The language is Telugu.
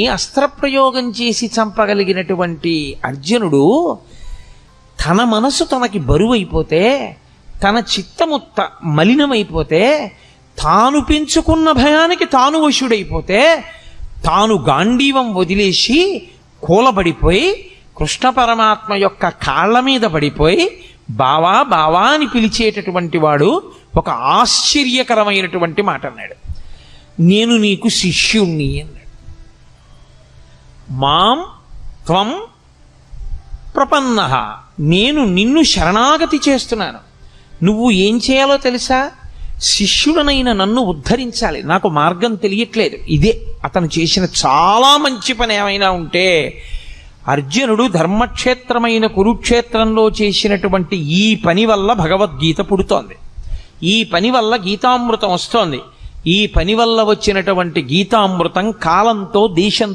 ఈ అస్త్రప్రయోగం చేసి చంపగలిగినటువంటి అర్జునుడు తన మనసు తనకి బరువైపోతే తన చిత్తము త- మలినమైపోతే తాను పెంచుకున్న భయానికి తాను వశుడైపోతే తాను గాంధీవం వదిలేసి కూలబడిపోయి కృష్ణ పరమాత్మ యొక్క కాళ్ళ మీద పడిపోయి బావా బావా అని పిలిచేటటువంటి వాడు ఒక ఆశ్చర్యకరమైనటువంటి మాట అన్నాడు నేను నీకు శిష్యుణ్ణి అన్నాడు. మాం త్వం ప్రపన్న. నేను నిన్ను శరణాగతి చేస్తున్నాను. నువ్వు ఏం చేయాలో తెలుసా? శిష్యుడనైన నన్ను ఉద్ధరించాలి. నాకు మార్గం తెలియట్లేదు. ఇదే అతను చేసిన చాలా మంచి పని ఏమైనా ఉంటే అర్జునుడు ధర్మక్షేత్రమైన కురుక్షేత్రంలో చేసినటువంటి ఈ పని వల్ల భగవద్గీత పుడుతోంది. ఈ పని వల్ల గీతామృతం వస్తోంది. ఈ పని వల్ల వచ్చినటువంటి గీతామృతం కాలంతో దేశంతో